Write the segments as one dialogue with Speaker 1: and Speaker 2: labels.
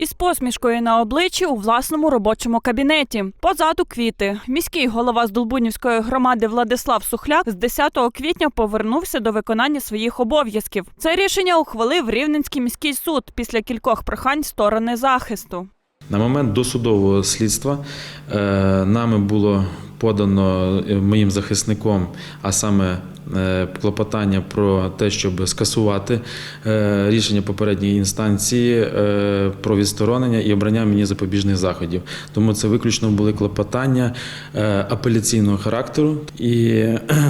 Speaker 1: Із посмішкою на обличчі у власному робочому кабінеті. Позаду квіти. Міський голова з Долбунівської громади Владислав Сухляк з 10 квітня повернувся до виконання своїх обов'язків. Це рішення ухвалив Рівненський міський суд після кількох прохань сторони захисту.
Speaker 2: На момент досудового слідства е, нами було подано е, моїм захисником, а саме е, клопотання про те, щоб скасувати е, рішення попередньої інстанції про відсторонення і обрання мені запобіжних заходів. Тому це виключно були клопотання апеляційного характеру, і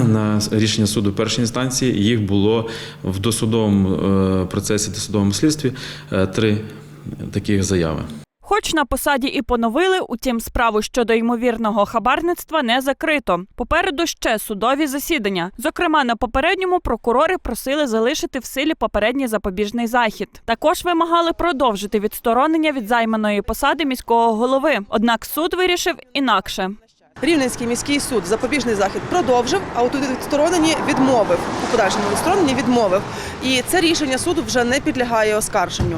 Speaker 2: на рішення суду першої інстанції їх було в досудовому процесі, досудовому слідстві три таких заяви.
Speaker 1: Хоч на посаді і поновили, утім, справу щодо ймовірного хабарництва не закрито. Попереду ще судові засідання. Зокрема, на попередньому прокурори просили залишити в силі попередній запобіжний захід. Також вимагали продовжити відсторонення від займаної посади міського голови. Однак суд вирішив інакше.
Speaker 3: Рівненський міський суд запобіжний захід продовжив, а от у відстороненні відмовив. У подальшому відстороненні відмовив. І це рішення суду вже не підлягає оскарженню.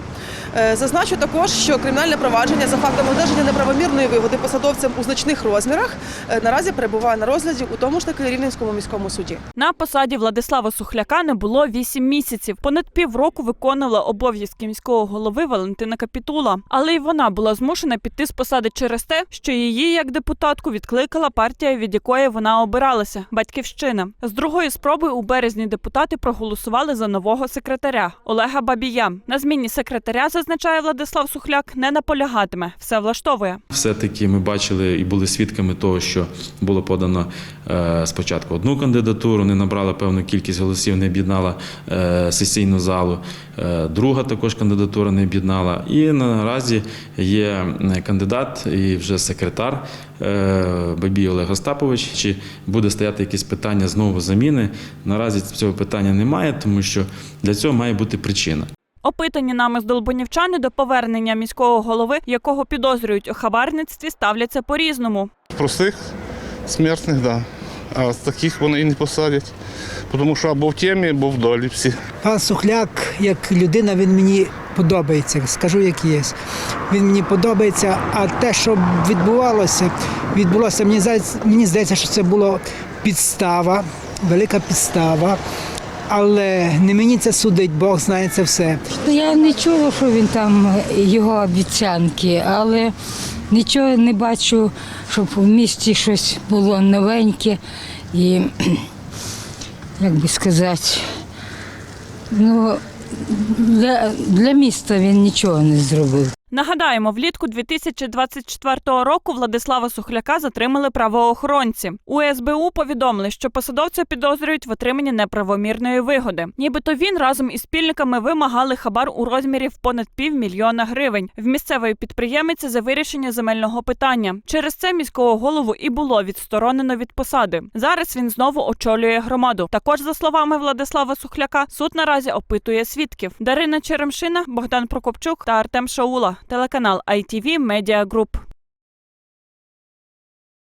Speaker 3: Е, Зазначу також, що кримінальне провадження за фактом одержання неправомірної вигоди посадовцям у значних розмірах е, наразі перебуває на розгляді у тому ж таки Рівненському міському суді.
Speaker 1: На посаді Владислава Сухляка не було вісім місяців. Понад півроку виконувала обов'язки міського голови Валентина Капітула. Але й вона була змушена піти з посади через те, що її як депутатку відкликала партія, від якої вона обиралася батьківщина. З другої спроби у березні депутати проголосували за нового секретаря Олега Бабія. На зміні секретаря зазначає Владислав Сухляк, не наполягатиме. Все влаштовує.
Speaker 2: Все-таки ми бачили і були свідками того, що було подано е, спочатку одну кандидатуру, не набрала певну кількість голосів, не об'єднала е, сесійну залу. Е, друга також кандидатура не об'єднала. І наразі є кандидат і вже секретар Бабій Олег Остапович. Чи буде стояти якесь питання знову заміни? Наразі цього питання немає, тому що для цього має бути причина.
Speaker 1: Опитані нами з до повернення міського голови, якого підозрюють у хабарництві, ставляться по-різному.
Speaker 4: Простих смертних, так. Да. А з таких вони і не посадять. Тому що або в темі, або в долі всі.
Speaker 5: Пан Сухляк, як людина, він мені подобається, скажу, як є. Він мені подобається, а те, що відбувалося, відбулося, мені здається, мені здається, що це була підстава, велика підстава. Але не мені це судить, Бог знає це все.
Speaker 6: Я не чула, що він там його обіцянки, але нічого не бачу, щоб в місті щось було новеньке і, як би сказати, ну, для, для міста він нічого не зробив.
Speaker 1: Нагадаємо, влітку 2024 року Владислава Сухляка затримали правоохоронці. У СБУ повідомили, що посадовця підозрюють в отриманні неправомірної вигоди. Нібито він разом із спільниками вимагали хабар у розмірі в понад півмільйона гривень в місцевої підприємиці за вирішення земельного питання. Через це міського голову і було відсторонено від посади. Зараз він знову очолює громаду. Також, за словами Владислава Сухляка, суд наразі опитує свідків. Дарина Черемшина, Богдан Прокопчук та Артем Шаула. Телеканал ITV Media Group.